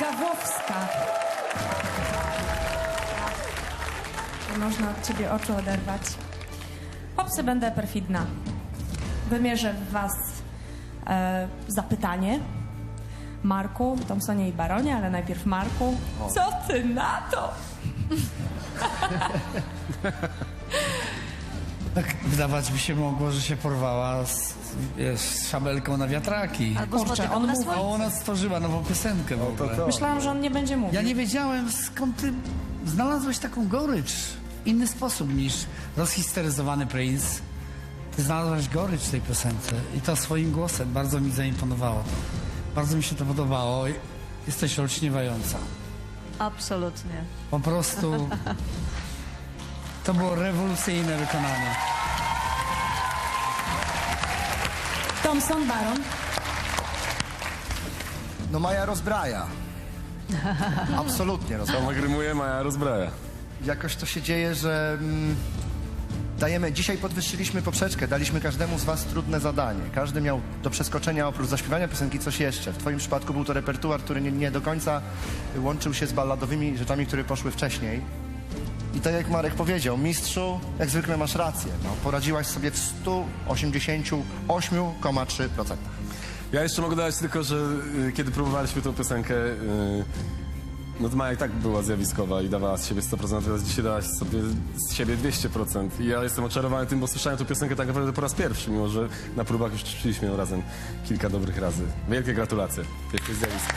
Gawłowska. Można od ciebie oczu oderwać. Popsy będę perfidna. Wymierzę w was e, zapytanie. Marku, Thompsonie i Baronie, ale najpierw Marku. Co ty na to? Tak wydawać by się mogło, że się porwała z, wiesz, z szabelką na wiatraki. Albo Kurczę, on mówi- A ona stworzyła nową piosenkę w ogóle. Myślałam, że on nie będzie mówił. Ja nie wiedziałem skąd ty znalazłeś taką gorycz. W inny sposób niż rozhisteryzowany Prince. Ty znalazłeś gorycz w tej piosence i to swoim głosem bardzo mi zaimponowało. Bardzo mi się to podobało. Jesteś olśniewająca. Absolutnie. Po prostu to było rewolucyjne wykonanie. Thompson, Baron. No Maja rozbraja. Absolutnie rozbraja. Tomek rymuje, Maja rozbraja. Jakoś to się dzieje, że mm, dajemy, dzisiaj podwyższyliśmy poprzeczkę, daliśmy każdemu z was trudne zadanie. Każdy miał do przeskoczenia oprócz zaśpiewania piosenki coś jeszcze. W twoim przypadku był to repertuar, który nie, nie do końca łączył się z balladowymi rzeczami, które poszły wcześniej. I tak jak Marek powiedział, mistrzu, jak zwykle masz rację. No, poradziłaś sobie w 188,3%. Ja jeszcze mogę dodać tylko, że y, kiedy próbowaliśmy tą piosenkę, y, no to Maja i tak była zjawiskowa i dawała z siebie 100%, natomiast dzisiaj dałaś sobie z siebie 200%. I ja jestem oczarowany tym, bo słyszałem tę piosenkę tak naprawdę po raz pierwszy, mimo że na próbach już ćwiczyliśmy ją razem kilka dobrych razy. Wielkie gratulacje. Wielkie zjawisko.